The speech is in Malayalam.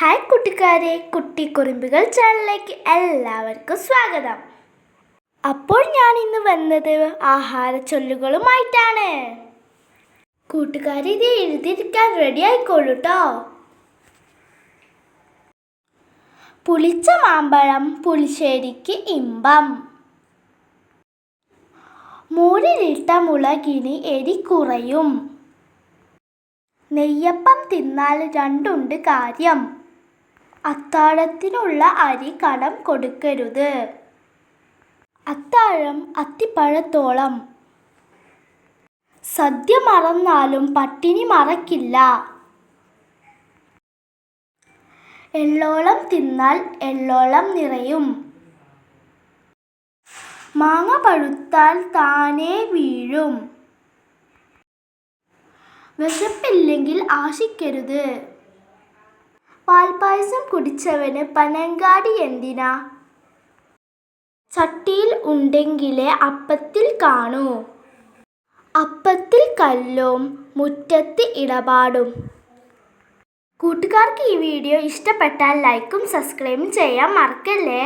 ഹായ് കുട്ടിക്കാരെ കുട്ടി കുറുമ്പുകൾ ചാനലിലേക്ക് എല്ലാവർക്കും സ്വാഗതം. അപ്പോൾ ഞാൻ ഇന്ന് വന്നത് ആഹാര ചൊല്ലുകളുമായിട്ടാണ്. കൂട്ടുകാരി ഇത് എഴുതിയിരിക്കാൻ റെഡി ആയിക്കോളൂ കേട്ടോ പുളിച്ച മാമ്പഴം പുളിശ്ശേരിക്ക് ഇമ്പം. മൂരിലിട്ട മുളകിന് എരി കുറയും. നെയ്യപ്പം തിന്നാൽ രണ്ടുണ്ട് കാര്യം. അത്താഴത്തിനുള്ള അരി കടം കൊടുക്കരുത്. അത്താഴം അത്തിപ്പഴത്തോളം. സദ്യ മറന്നാലും പട്ടിണി മറക്കില്ല. എള്ളോളം തിന്നാൽ എള്ളോളം നിറയും. മാങ്ങ പഴുത്താൽ താനേ വീഴും. വിശപ്പില്ലെങ്കിൽ ആശിക്കരുത്. പാൽപ്പായസം കുടിച്ചവന് പനങ്കാടി എന്തിനാ? ചട്ടിയിൽ ഉണ്ടെങ്കിലേ അപ്പത്തിൽ കാണൂ. അപ്പത്തിൽ കല്ലും മുറ്റത്ത് ഇടപാടും. കൂട്ടുകാർക്ക് ഈ വീഡിയോ ഇഷ്ടപ്പെട്ടാൽ ലൈക്കും സബ്സ്ക്രൈബും ചെയ്യാൻ മറക്കല്ലേ?